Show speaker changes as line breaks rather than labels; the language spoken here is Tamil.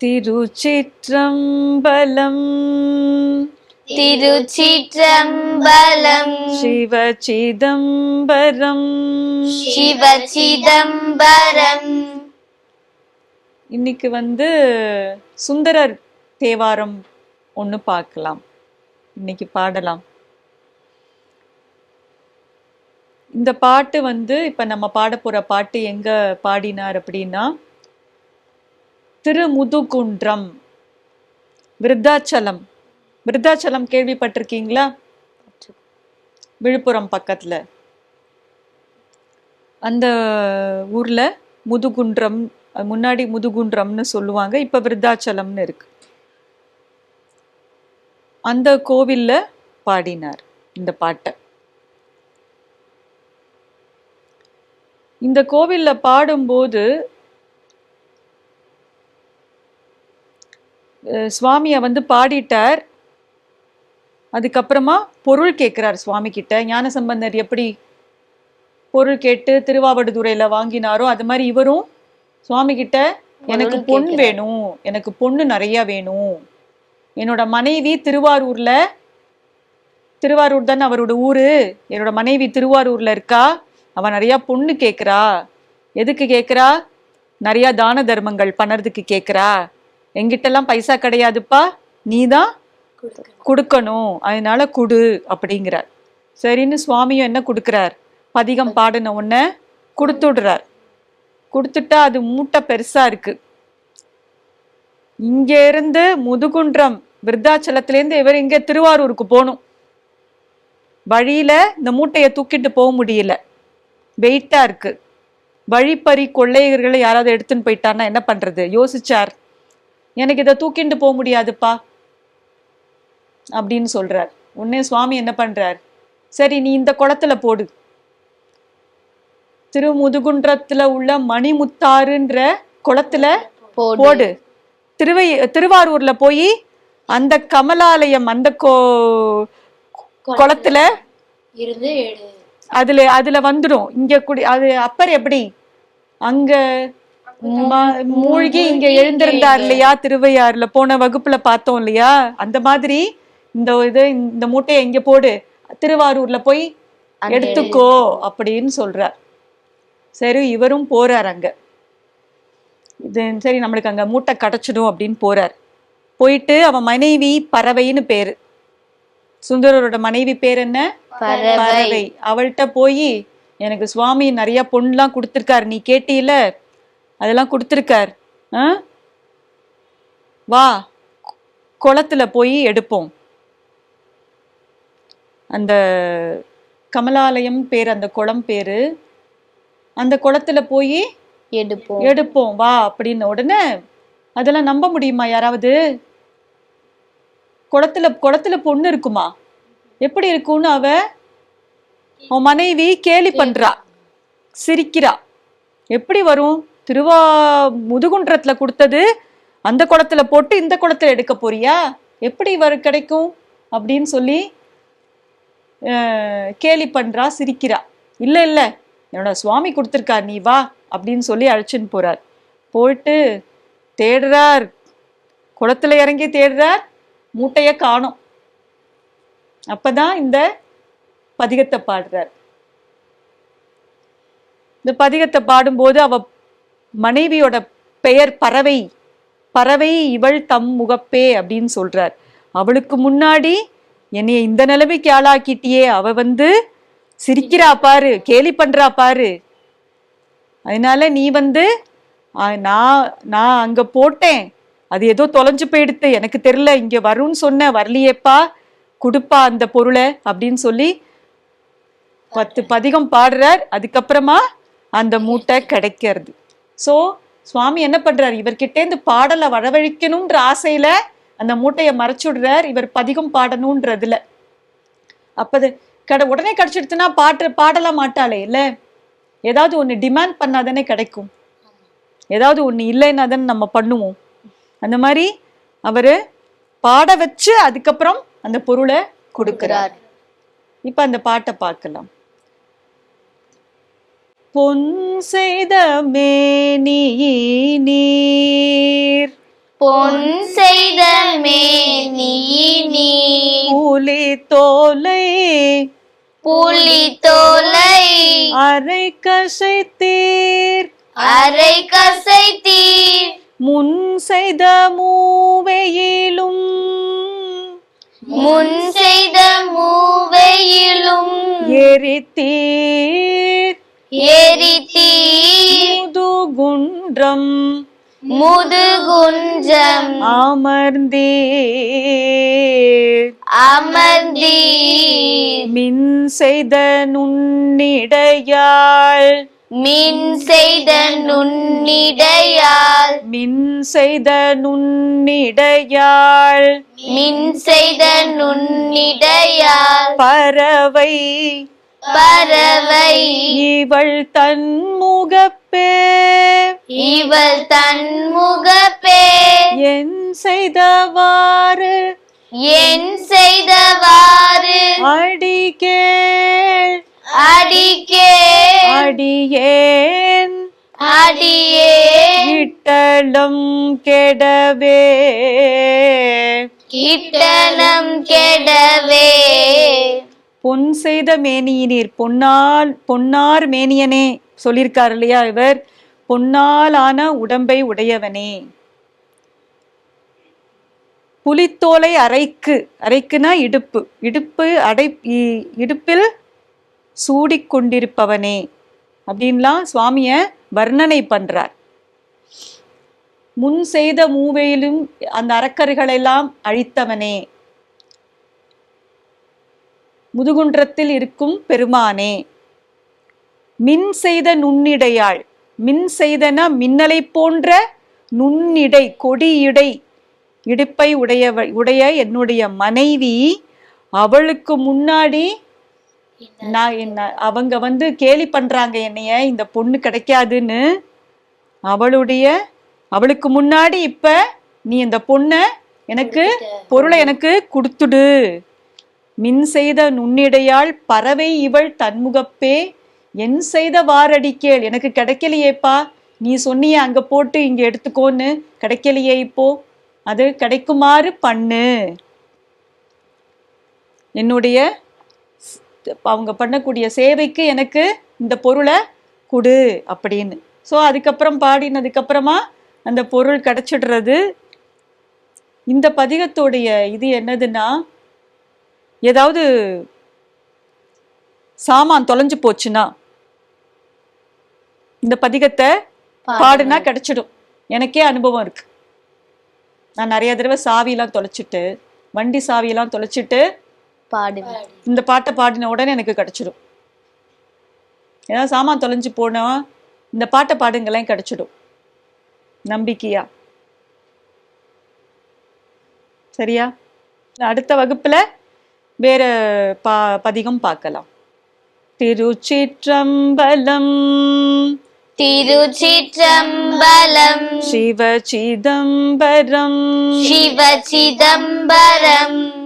திருச்சிற்றம்பலம்.
திருச்சிற்றம்பலம்.
சிவச்சிதம்பரம்
சிவசிதம்பரம்.
இன்னைக்கு வந்து சுந்தரர் தேவாரம் ஒன்று பார்க்கலாம். இன்னைக்கு பாடலாம். இந்த பாட்டு வந்து இப்போ நம்ம பாட போற பாட்டு எங்க பாடினார் அப்படின்னா திருமுதுகுன்றம் விருத்தாச்சலம். விருத்தாச்சலம் கேள்விப்பட்டிருக்கீங்களா? விழுப்புரம் பக்கத்தில். அந்த ஊரில் முதுகுன்றம் முன்னாடி முதுகுன்றம்னு சொல்லுவாங்க இப்போ விருத்தாச்சலம்னு இருக்கு. அந்த கோவிலில் பாடினார் இந்த பாட்டை. இந்த கோவில்ல பாடும்போது சுவாமியை வந்து பாடிட்டார். அதுக்கப்புறமா பொருள் கேட்கிறார் சுவாமி கிட்ட ஞானசம்பந்தர் எப்படி பொருள் கேட்டு திருவாவடுதுறையில வாங்கினாரோ அது மாதிரி இவரும் சுவாமி கிட்ட எனக்கு பொன். வேணும். எனக்கு பொண்ணு நிறைய வேணும். என்னோட மனைவி திருவாரூர்ல திருவாரூர் தானே அவரோட ஊரு. என்னோட மனைவி திருவாரூர்ல இருக்கா. அவ நிறைய பொண்ணு கேக்குறா. எதுக்கு கேக்குறா? நிறைய தான தர்மங்கள் பண்ணறதுக்கு கேக்குறா. எங்கிட்டலாம் பைசா கிடையாதுப்பா. நீதான் கொடுக்கணும். அதனால குடு அப்படிங்கிறார். சரின்னு சுவாமியும் என்ன கொடுக்கிறார்? பதிகம் பாடின உடனே கொடுத்துடுறார். கொடுத்துட்டா அது மூட்டை பெருசா இருக்கு. இங்க இருந்து முதுகுன்றம் விருத்தாச்சலத்துல இருந்து இவர் இங்க திருவாரூருக்கு போகணும். வழியில இந்த மூட்டையை தூக்கிட்டு போக முடியல. வெயிட்டா இருக்கு. வழிப்பறி கொள்ளையர்களை யாராவது எடுத்துன்னு போயிட்டான்னா என்ன பண்றது? யோசிச்சார். எனக்கு இதை தூக்கிட்டு போக முடியாதுப்பா. அப்படின்னு சொல்றார். உடனே சுவாமி என்ன பண்றார்? சரி நீ இந்த குளத்துல போடு. திருமுதுகுன்றத்துல உள்ள மணிமுத்தாறுன்ற குளத்துல
போடு.
போடு. திருவை திருவாரூர்ல போய் அந்த கமலாலயம் அந்த கோ குளத்துல
இருந்து
அதுல அதுல வந்துடும் இங்க குடி அது அப்பர் எப்படி? அங்க மூழ்கி இங்க எழுந்திருந்தார் இல்லையா திருவையாறுல? போன வகுப்புல பார்த்தோம் இல்லையா? அந்த மாதிரி இந்த இது இந்த மூட்டையை இங்க போடு. திருவாரூர்ல போய் எடுத்துக்கோ அப்படின்னு சொல்றார். சரி இவரும் போறார் அங்க. இது சரி நம்மளுக்கு அங்க மூட்டை கிடைச்சிடும் அப்படின்னு போறார். போயிட்டு அவன் மனைவி பறவைன்னு பேரு. சுந்தரரோட மனைவி பேர் என்ன?
பறவை.
அவள்கிட்ட போய் எனக்கு சுவாமி நிறைய பொண்ணுலாம் கொடுத்துருக்காரு. நீ கேட்டீல அதெல்லாம் கொடுத்துருக்கார்? வா. குளத்துல போய் எடுப்போம். அந்த கமலாலயம் பேர் அந்த குளம் பேரு. அந்த குளத்துல போய்
எடுப்போம்.
எடுப்போம். வா அப்படின்னு உடனே அதெல்லாம் நம்ப முடியுமா யாராவது? குளத்துல குளத்துல பொண்ணு இருக்குமா? எப்படி இருக்கும்னு அவ உன் மனைவி கேலி பண்றா. சிரிக்கிறா. எப்படி வரும்? திருவா முதுகுன்றத்துல கொடுத்தது அந்த குளத்துல போட்டு இந்த குளத்துல எடுக்க போறியா? எப்படி வர கிடைக்கும்? அப்படின்னு சொல்லி கேலி பண்றா சிரிக்கிறா. இல்ல இல்ல என்னோட சுவாமி கொடுத்துருக்கார் நீ வா அப்படின்னு சொல்லி அழைச்சின்னு போறார். போயிட்டு தேடுறார். குளத்துல இறங்கி தேடுறார். மூட்டைய காணோம். அப்பதான் இந்த பதிகத்தை பாடுறார். இந்த பதிகத்தை பாடும்போது அவ மனைவியோட பெயர் பறவை பறவை இவள் தம் முகப்பே அப்படின்னு சொல்றார். அவளுக்கு முன்னாடி என்னைய இந்த நிலைமைக்கு ஆளாக்கிட்டியே அவ வந்து சிரிக்கிறா பாரு கேலி பண்றா பாரு. அதனால நீ வந்து நான் நான் அங்க போட்டேன் அது ஏதோ தொலைஞ்சு போயிடுத்து எனக்கு தெரியல இங்க வரும்னு சொன்ன வரலையேப்பா கொடுப்பா அந்த பொருளை அப்படின்னு சொல்லி பத்து பதிகம் பாடுறார். அதுக்கப்புறமா அந்த மூட்டை கிடைக்கிறது. ஸோ சுவாமி என்ன பண்றாரு? இவர்கிட்டேருந்து பாடலை வரவழைக்கணும்ன்ற ஆசையில அந்த மூட்டையை மறைச்சுடுறார். இவர் பதிகம் பாடணுன்றதுல. அப்பது கடை உடனே கிடைச்சிடுச்சுன்னா பாட்டு பாடலாம் மாட்டாளே இல்லை? ஏதாவது ஒன்று டிமாண்ட் பண்ணாதானே கிடைக்கும். ஏதாவது ஒன்று இல்லைன்னா தானே நம்ம பண்ணுவோம். அந்த மாதிரி அவர் பாட வச்சு அதுக்கப்புறம் அந்த பொருளை கொடுக்கிறார். இப்ப அந்த பாட்டை பார்க்கலாம். பொன் செய்த மேனியினீர்.
பொன் செய்த மேனியினி
புலி தோலை
புலி தோலை
அரை கசைத்தீர்.
அரை கசைத்தீர்.
முன் செய்த மூவையிலும்
முன் செய்த மூவையிலும்
எரித்தீர்.
எரித்தீர்.
முதுகுன்றம்.
முதுகுஞ்சம்
அமர்ந்தீர்.
அமர்ந்தீர்.
மின் செய்த நுண்ணிடையாள்
மின் செய்த நுண்ணிடையால்.
மின் செய்த நுண்ணிடையாள்
மின் செய்த நுண்ணிடையால்.
பறவை.
பறவை.
இவள் தன்முகப்பே
இவள் தன்முகப்பே
என் செய்தவாறு.
என் செய்தவாறு.
அடிகேள்.
அடிக்கே.
அடியேன்.
அடியே
விட்டலம் கெடவே.
கிட்டனம் கெடவே.
பொன் செய்த மேனியினீர் பொன்னால் பொன்னார் மேனியனே சொல்லியிருக்கார் இல்லையா இவர்? பொன்னாலான உடம்பை உடையவனே. புலித்தோலை அரைக்கு அரைக்குனா இடுப்பு இடுப்பு அடை இடுப்பில் சூடிக்கொண்டிருப்பவனே அப்படின்லாம் சுவாமிய வர்ணனை பண்றார். முன் செய்த மூவையிலும் அந்த அரக்கர்களெல்லாம் அழித்தவனே. முதுகுன்றத்தில் இருக்கும் பெருமானே மின் செய்த நுண்ணிடையாள் மின் செய்தன மின்னலை போன்ற நுண்ணிடை கொடியிடை இடுப்பை உடையவ உடைய என்னுடைய மனைவி அவளுக்கு முன்னாடி நான் என்ன அவங்க வந்து கேலி பண்றாங்க என்னைய இந்த பொண்ணு கிடைக்காதுன்னு. அவளுடைய அவளுக்கு முன்னாடி இப்ப நீ இந்த பொண்ண எனக்கு பொருளை எனக்கு கொடுத்துடு. மின் செய்த நுண்ணிடையாள் பறவை இவள் தன்முகப்பே. என் செய்த வாரடிக்கேள் எனக்கு கிடைக்கலையேப்பா. நீ சொன்னியே அங்க போட்டு இங்க எடுத்துக்கோன்னு. கிடைக்கலையே இப்போ. அது கிடைக்குமாறு பண்ணு. என்னுடைய அவங்க பண்ணக்கூடிய சேவைக்கு எனக்கு இந்த பொருளை கொடு அப்படின்னு. ஸோ அதுக்கப்புறம் பாடினதுக்கு அப்புறமா அந்த பொருள் கிடைச்சிடுறது. இந்த பதிகத்துடைய இது என்னதுன்னா ஏதாவது சாமான் தொலைஞ்சு போச்சுன்னா இந்த பதிகத்தை பாடுனா கிடைச்சிடும். எனக்கே அனுபவம் இருக்கு. நான் நிறைய தடவை சாவியெல்லாம் தொலைச்சிட்டு வண்டி சாவியெல்லாம் தொலைச்சிட்டு
பாடுவேன்.
இந்த பாட்டை பாடின உடனே எனக்கு கிடைச்சிடும். ஏதாவது சாமான் தொலைஞ்சு போனா இந்த பாட்டை பாடுங்களேன் கிடைச்சிடும். நம்பிக்கையா? சரியா? அடுத்த வகுப்புல வேற பா பதிகம் பார்க்கலாம். திருச்சிற்றம்பலம்.
திருச்சிற்றம்பலம்.
சிவ சிதம்பரம்.
சிவ சிதம்பரம்.